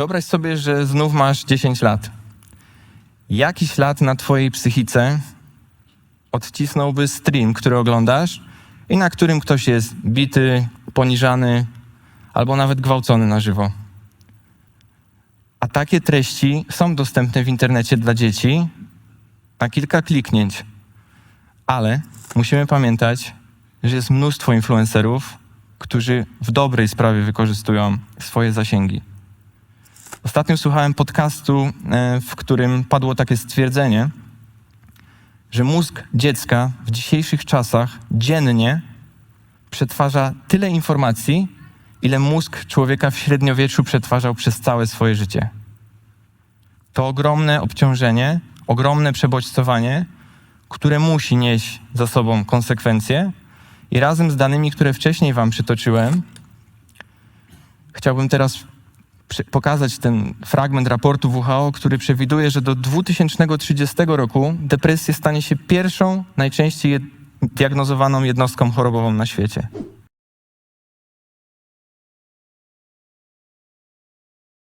Wyobraź sobie, że znów masz 10 lat. Jaki ślad na twojej psychice odcisnąłby stream, który oglądasz i na którym ktoś jest bity, poniżany albo nawet gwałcony na żywo? A takie treści są dostępne w internecie dla dzieci na kilka kliknięć. Ale musimy pamiętać, że jest mnóstwo influencerów, którzy w dobrej sprawie wykorzystują swoje zasięgi. Ostatnio słuchałem podcastu, e, w którym padło takie stwierdzenie, że mózg dziecka w dzisiejszych czasach dziennie przetwarza tyle informacji, ile mózg człowieka w średniowieczu przetwarzał przez całe swoje życie. To ogromne obciążenie, ogromne przebodźcowanie, które musi nieść za sobą konsekwencje i razem z danymi, które wcześniej wam przytoczyłem, chciałbym teraz pokazać ten fragment raportu WHO, który przewiduje, że do 2030 roku depresja stanie się pierwszą, najczęściej diagnozowaną jednostką chorobową na świecie.